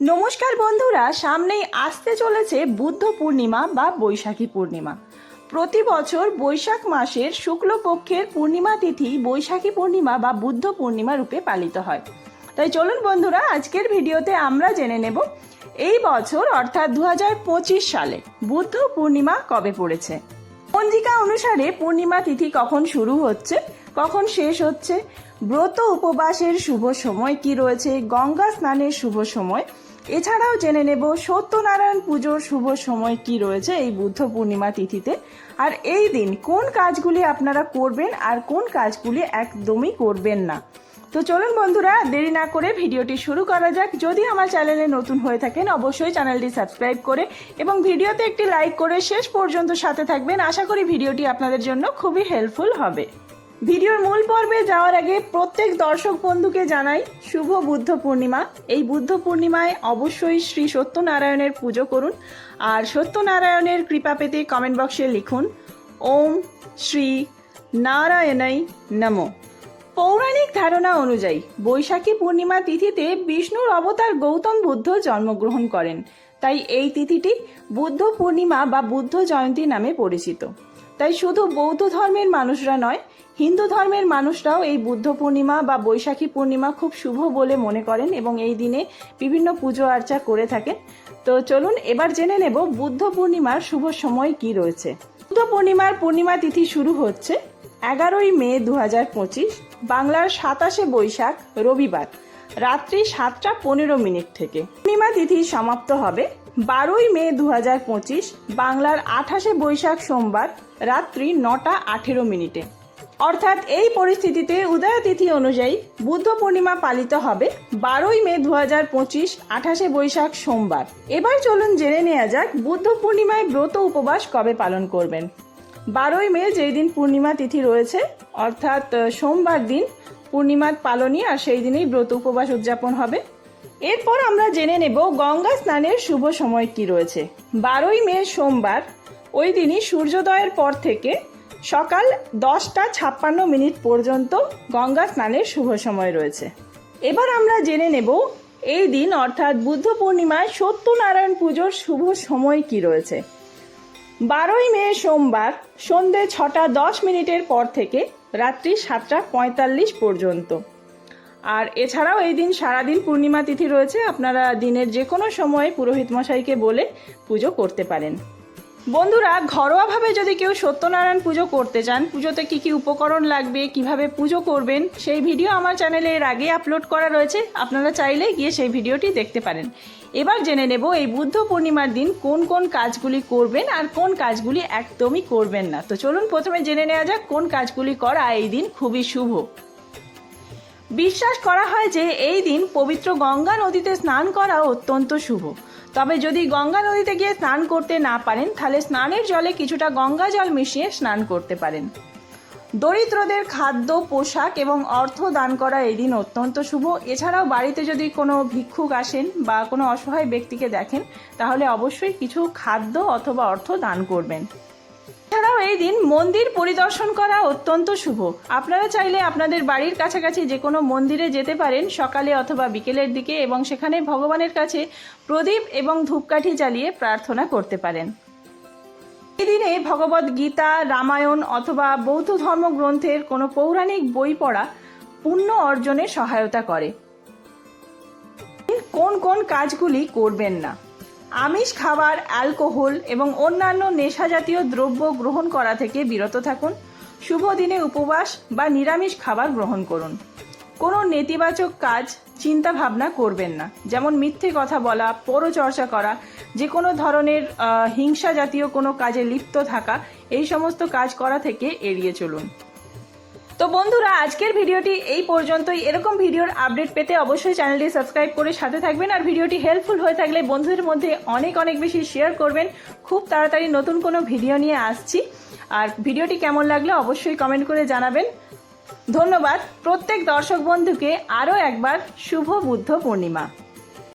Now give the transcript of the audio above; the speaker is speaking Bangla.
নমস্কার বন্ধুরা, সামনেই আসতে চলেছে বুদ্ধ পূর্ণিমা বা বৈশাখী পূর্ণিমা। প্রতি বছর বৈশাখ মাসের শুক্লপক্ষের পূর্ণিমা তিথি বৈশাখী পূর্ণিমা বা বুদ্ধ পূর্ণিমা রূপে পালিত হয়। তাই চলুন বন্ধুরা, আজকের ভিডিওতে আমরা জেনে নেব এই বছর, অর্থাৎ দুহাজার পঁচিশ সালে, বুদ্ধ পূর্ণিমা কবে পড়েছে। পঞ্জিকা অনুসারে পূর্ণিমা তিথি কখন শুরু হচ্ছে কখন শেষ হচ্ছে? ব্রত উপবাসের শুভ সময় কি রয়েছে? গঙ্গা স্নানের শুভ সময়। এছাড়াও জেনে নেব, সত্যনারায়ণ পুজোর শুভ সময় কি রয়েছে এই বুদ্ধ পূর্ণিমা তিথিতে? আর এই দিন কোন কাজগুলি আপনারা করবেন আর কোন কাজগুলি একদমই করবেন না? তো চলুন বন্ধুরা, দেরি না করে ভিডিওটি শুরু করা যাক। যদি আমার চ্যানেলে নতুন হয়ে থাকেন, অবশ্যই চ্যানেলটি সাবস্ক্রাইব করে এবং ভিডিওতে একটি লাইক করে শেষ পর্যন্ত সাথে থাকবেন। আশা করি ভিডিওটি আপনাদের জন্য খুবই হেল্পফুল হবে। ভিডিওর মূল পর্বে যাওয়ার আগে প্রত্যেক দর্শক বন্ধুকে জানাই শুভ বুদ্ধ পূর্ণিমা। এই বুদ্ধ পূর্ণিমায় অবশ্যই শ্রী সত্যনারায়ণের পুজো করুন আর সত্যনারায়ণের কৃপা পেতে কমেন্ট বক্সে লিখুন, ওম শ্রী নারায়ণাই নমঃ। পৌরাণিক ধারণা অনুযায়ী বৈশাখী পূর্ণিমা তিথিতে বিষ্ণুর অবতার গৌতম বুদ্ধ জন্মগ্রহণ করেন। তাই এই তিথিটি বুদ্ধ পূর্ণিমা বা বুদ্ধ জয়ন্তী নামে পরিচিত। তাই শুধু বৌদ্ধ ধর্মের মানুষরা নয়, হিন্দু ধর্মের মানুষরাও এই বুদ্ধ পূর্ণিমা বা বৈশাখী পূর্ণিমা খুব শুভ বলে মনে করেন এবং এই দিনে বিভিন্ন পুজো আর্চা করে থাকেন। তো চলুন এবার জেনে নেব বুদ্ধ পূর্ণিমার শুভ সময় কি রয়েছে। বুদ্ধ পূর্ণিমার পূর্ণিমা তিথি শুরু হচ্ছে এগারোই মে দু বাংলার সাতাশে বৈশাখ, রবিবার। রাত্রি সাতটা পনেরো মিনিট থেকে। পূর্ণিমা তিথি সমাপ্ত হবে বারোই মে দু পঁচিশ, বাংলার আঠাশে বৈশাখ সোমবার রাত্রি নটা আঠেরো মিনিটে। অর্থাৎ এই পরিস্থিতিতে উদয় তিথি অনুযায়ী বুদ্ধ পূর্ণিমা পালিত হবে বারোই মে দু হাজার পঁচিশ, আঠাশে বৈশাখ সোমবার। এবার চলুন জেনে নেওয়া যাক বুদ্ধ পূর্ণিমায় ব্রত উপবাস কবে পালন করবেন। বারোই মে যেই দিন পূর্ণিমা তিথি রয়েছে, অর্থাৎ সোমবার দিন পূর্ণিমার পালনই আর সেই দিনেই ব্রত উপবাস উদযাপন হবে। এরপর আমরা জেনে নেব গঙ্গা স্নানের শুভ সময় কি রয়েছে। বারোই মে সোমবার, ওই দিনই সূর্যোদয়ের পর থেকে সকাল দশটা ছাপ্পান্ন মিনিট পর্যন্ত গঙ্গা স্নানের শুভ সময় রয়েছে। এবার আমরা জেনে নেব এই দিন অর্থাৎ বুদ্ধ পূর্ণিমায় সত্যনারায়ণ পুজোর শুভ সময় কি রয়েছে। বারোই মে সোমবার সন্ধে ছটা দশ মিনিটের পর থেকে রাত্রি সাতটা পঁয়তাল্লিশ পর্যন্ত। আর এছাড়াও এই দিন সারাদিন পূর্ণিমা তিথি রয়েছে, আপনারা দিনের যে কোনো সময়ে পুরোহিত মশাইকে বলে পুজো করতে পারেন। বন্ধুরা, ঘরোয়াভাবে যদি কেউ সত্যনারায়ণ পুজো করতে চান, পুজোতে কি কি উপকরণ লাগবে, কীভাবে পুজো করবেন, সেই ভিডিও আমার চ্যানেলে এর আগে আপলোড করা রয়েছে। আপনারা চাইলে গিয়ে সেই ভিডিওটি দেখতে পারেন। এবার জেনে নেব এই বুদ্ধ পূর্ণিমার দিন কোন কোন কাজগুলি করবেন আর কোন কাজগুলি একদমই করবেন না। তো চলুন প্রথমে জেনে নেওয়া যাক কোন কাজগুলি করা এই দিন খুবই শুভ। বিশ্বাস করা হয় যে এই দিন পবিত্র গঙ্গা নদীতে স্নান করা অত্যন্ত শুভ। তবে যদি গঙ্গা নদীতে গিয়ে স্নান করতে না পারেন, তাহলে স্নানের জলে কিছুটা গঙ্গা জল মিশিয়ে স্নান করতে পারেন। দরিদ্রদের খাদ্য, পোশাক এবং অর্থ দান করা এই দিন অত্যন্ত শুভ। এছাড়াও বাড়িতে যদি কোনো ভিক্ষুক আসেন বা কোনো অসহায় ব্যক্তিকে দেখেন, তাহলে অবশ্যই কিছু খাদ্য অথবা অর্থ দান করবেন। এছাড়াও এই দিন মন্দির পরিদর্শন করা অত্যন্ত শুভ। আপনারা চাইলে আপনাদের বাড়ির কাছাকাছি যে কোনো মন্দিরে যেতে পারেন সকালে অথবা বিকেলের দিকে এবং সেখানে ভগবানের কাছে প্রদীপ এবং ধূপকাঠি জ্বালিয়ে প্রার্থনা করতে পারেন। এই দিনে ভগবদ গীতা, রামায়ণ অথবা বৌদ্ধ ধর্মগ্রন্থের কোনো পৌরাণিক বই পড়া পুণ্য অর্জনে সহায়তা করে। কোন কোন কাজগুলি করবেন না। আমিষ খাবার, অ্যালকোহল এবং অন্যান্য নেশা জাতীয় দ্রব্য গ্রহণ করা থেকে বিরত থাকুন। শুভ দিনে উপবাস বা নিরামিষ খাবার গ্রহণ করুন। কোনো নেতিবাচক কাজ চিন্তা ভাবনা করবেন না। যেমন মিথ্যে কথা বলা, পরচর্চা করা, যে কোনো ধরনের হিংসা জাতীয় কোনো কাজে লিপ্ত থাকা, এই সমস্ত কাজ করা থেকে এড়িয়ে চলুন। তো বন্ধুরা, আজকের ভিডিওটি এই পর্যন্তই। এরকম ভিডিওর আপডেট পেতে অবশ্যই চ্যানেলটি সাবস্ক্রাইব করে সাথে থাকবেন আর ভিডিওটি হেল্পফুল হয়ে থাকলে বন্ধুদের মধ্যে অনেক অনেক বেশি শেয়ার করবেন। খুব তাড়াতাড়ি নতুন কোনো ভিডিও নিয়ে আসছি। আর ভিডিওটি কেমন লাগল অবশ্যই কমেন্ট করে জানাবেন। ধন্যবাদ। প্রত্যেক দর্শক বন্ধুকে আরও একবার শুভ বুদ্ধ পূর্ণিমা।